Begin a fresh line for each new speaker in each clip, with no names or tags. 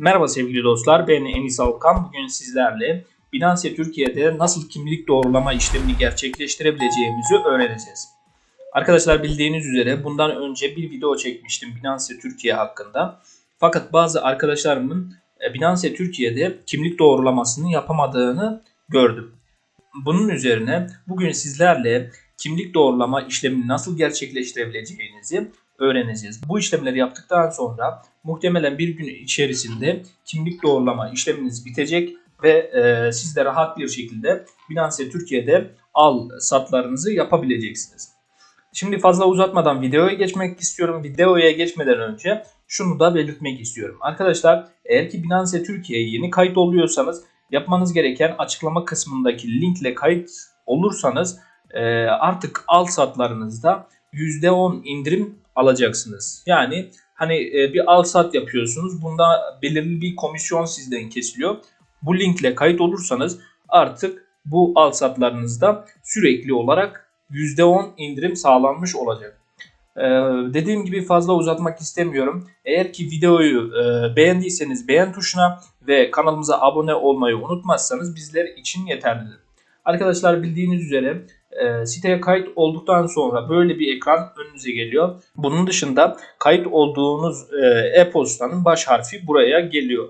Merhaba sevgili dostlar, ben Enis Alkan. Bugün sizlerle Binance Türkiye'de nasıl kimlik doğrulama işlemini gerçekleştirebileceğimizi öğreneceğiz. Arkadaşlar bildiğiniz üzere bundan önce bir video çekmiştim Binance Türkiye hakkında. Fakat bazı arkadaşlarımın e, Binance Türkiye'de kimlik doğrulamasını yapamadığını gördüm. Bunun üzerine bugün sizlerle kimlik doğrulama işlemini nasıl gerçekleştirebileceğinizi öğreneceğiz. Bu işlemleri yaptıktan sonra muhtemelen bir gün içerisinde kimlik doğrulama işleminiz bitecek ve e, siz de rahat bir şekilde Binance Türkiye'de al satlarınızı yapabileceksiniz. Şimdi fazla uzatmadan videoya geçmek istiyorum. Videoya geçmeden önce şunu da belirtmek istiyorum. Arkadaşlar eğer ki Binance Türkiye'ye yeni kayıt oluyorsanız yapmanız gereken açıklama kısmındaki linkle kayıt olursanız e, artık al satlarınızda %10 indirim alacaksınız. Yani hani e, bir al sat yapıyorsunuz. Bunda belirli bir komisyon sizden kesiliyor. Bu linkle kayıt olursanız artık bu al satlarınızda sürekli olarak %10 indirim sağlanmış olacak. Ee, dediğim gibi fazla uzatmak istemiyorum. Eğer ki videoyu e, beğendiyseniz beğen tuşuna ve kanalımıza abone olmayı unutmazsanız bizler için yeterlidir. Arkadaşlar bildiğiniz üzere e, siteye kayıt olduktan sonra böyle bir ekran önünüze geliyor. Bunun dışında kayıt olduğunuz e, e-postanın baş harfi buraya geliyor.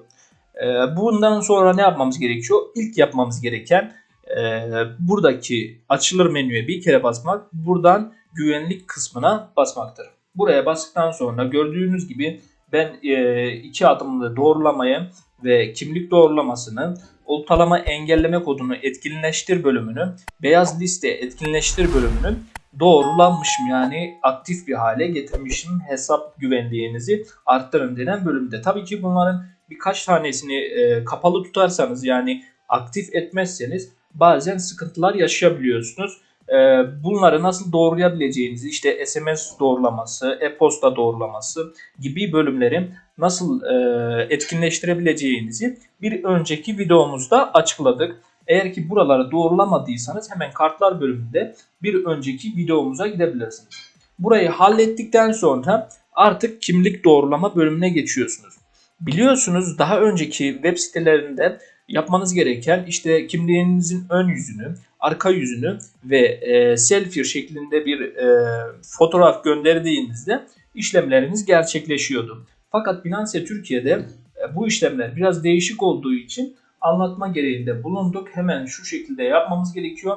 E, bundan sonra ne yapmamız gerekiyor? İlk yapmamız gereken e, buradaki açılır menüye bir kere basmak. Buradan güvenlik kısmına basmaktır. Buraya bastıktan sonra gördüğünüz gibi ben e, iki adımlı doğrulamayı ve kimlik doğrulamasını oltalama engelleme kodunu etkinleştir bölümünü, beyaz liste etkinleştir bölümünü doğrulanmışım yani aktif bir hale getirmişim hesap güvenliğinizi arttırın denen bölümde. Tabii ki bunların birkaç tanesini e, kapalı tutarsanız yani aktif etmezseniz bazen sıkıntılar yaşayabiliyorsunuz. E, bunları nasıl doğrulayabileceğinizi işte SMS doğrulaması, e-posta doğrulaması gibi bölümleri nasıl e, etkinleştirebileceğinizi bir önceki videomuzda açıkladık. Eğer ki buraları doğrulamadıysanız hemen kartlar bölümünde bir önceki videomuza gidebilirsiniz. Burayı hallettikten sonra artık kimlik doğrulama bölümüne geçiyorsunuz. Biliyorsunuz daha önceki web sitelerinde yapmanız gereken işte kimliğinizin ön yüzünü, arka yüzünü ve e, selfie şeklinde bir e, fotoğraf gönderdiğinizde işlemleriniz gerçekleşiyordu. Fakat Binance Türkiye'de e, bu işlemler biraz değişik olduğu için anlatma gereğinde bulunduk. Hemen şu şekilde yapmamız gerekiyor.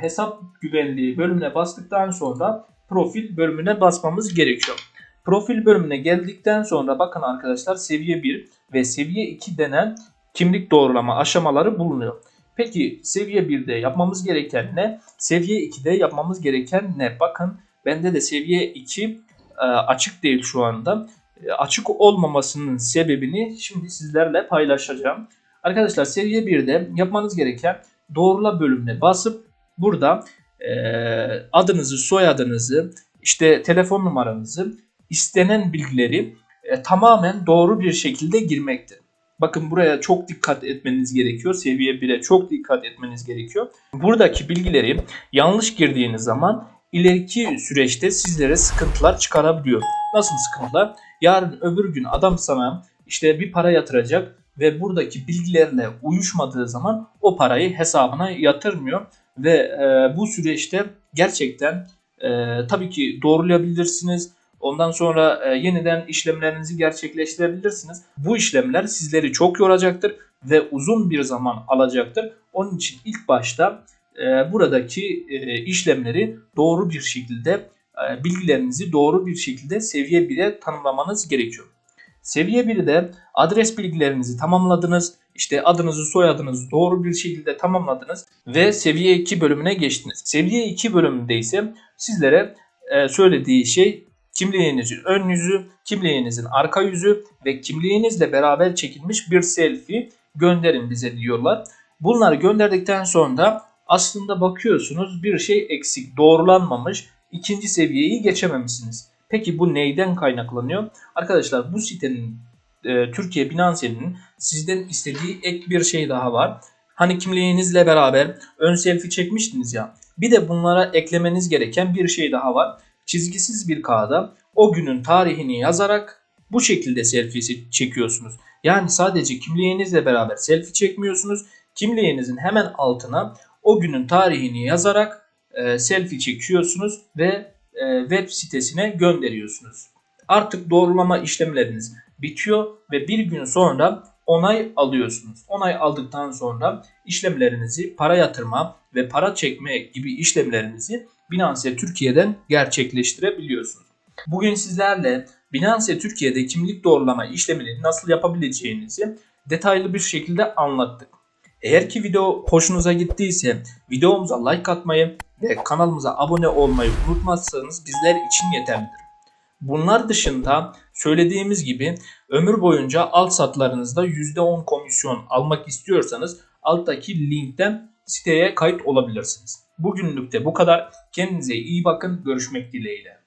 Hesap güvenliği bölümüne bastıktan sonra profil bölümüne basmamız gerekiyor. Profil bölümüne geldikten sonra bakın arkadaşlar seviye 1 ve seviye 2 denen kimlik doğrulama aşamaları bulunuyor. Peki seviye 1'de yapmamız gereken ne? Seviye 2'de yapmamız gereken ne? Bakın bende de seviye 2 e, açık değil şu anda. E, açık olmamasının sebebini şimdi sizlerle paylaşacağım. Arkadaşlar seviye 1'de yapmanız gereken doğrula bölümüne basıp burada e, adınızı, soyadınızı, işte telefon numaranızı, istenen bilgileri tamamen doğru bir şekilde girmektir. Bakın buraya çok dikkat etmeniz gerekiyor. Seviye 1'e çok dikkat etmeniz gerekiyor. Buradaki bilgileri yanlış girdiğiniz zaman ileriki süreçte sizlere sıkıntılar çıkarabiliyor. Nasıl sıkıntılar? Yarın öbür gün adam sana işte bir para yatıracak ve buradaki bilgilerle uyuşmadığı zaman o parayı hesabına yatırmıyor ve e, bu süreçte gerçekten e, tabii ki doğrulayabilirsiniz. Ondan sonra e, yeniden işlemlerinizi gerçekleştirebilirsiniz. Bu işlemler sizleri çok yoracaktır ve uzun bir zaman alacaktır. Onun için ilk başta e, buradaki e, işlemleri doğru bir şekilde e, bilgilerinizi doğru bir şekilde seviye 1'e tanımlamanız gerekiyor. Seviye 1'de adres bilgilerinizi tamamladınız. İşte adınızı soyadınızı doğru bir şekilde tamamladınız ve seviye 2 bölümüne geçtiniz. Seviye 2 bölümünde ise sizlere e, söylediği şey kimliğinizin ön yüzü, kimliğinizin arka yüzü ve kimliğinizle beraber çekilmiş bir selfie gönderin bize diyorlar. Bunları gönderdikten sonra aslında bakıyorsunuz bir şey eksik, doğrulanmamış, ikinci seviyeyi geçememişsiniz. Peki bu neyden kaynaklanıyor? Arkadaşlar bu sitenin e, Türkiye Binance'nin sizden istediği ek bir şey daha var. Hani kimliğinizle beraber ön selfie çekmiştiniz ya. Bir de bunlara eklemeniz gereken bir şey daha var. Çizgisiz bir kağıda o günün tarihini yazarak Bu şekilde selfie çekiyorsunuz. Yani sadece kimliğinizle beraber selfie çekmiyorsunuz. Kimliğinizin hemen altına o günün tarihini yazarak e, selfie çekiyorsunuz ve e, web sitesine gönderiyorsunuz. Artık doğrulama işlemleriniz bitiyor ve bir gün sonra onay alıyorsunuz. Onay aldıktan sonra işlemlerinizi para yatırma ve para çekme gibi işlemlerinizi Binance Türkiye'den gerçekleştirebiliyorsunuz. Bugün sizlerle Binance Türkiye'de kimlik doğrulama işlemini nasıl yapabileceğinizi detaylı bir şekilde anlattık. Eğer ki video hoşunuza gittiyse videomuza like atmayı ve kanalımıza abone olmayı unutmazsanız bizler için yeterlidir. Bunlar dışında söylediğimiz gibi ömür boyunca alt satlarınızda %10 komisyon almak istiyorsanız alttaki linkten siteye kayıt olabilirsiniz. Bugünlük de bu kadar. Kendinize iyi bakın. Görüşmek dileğiyle.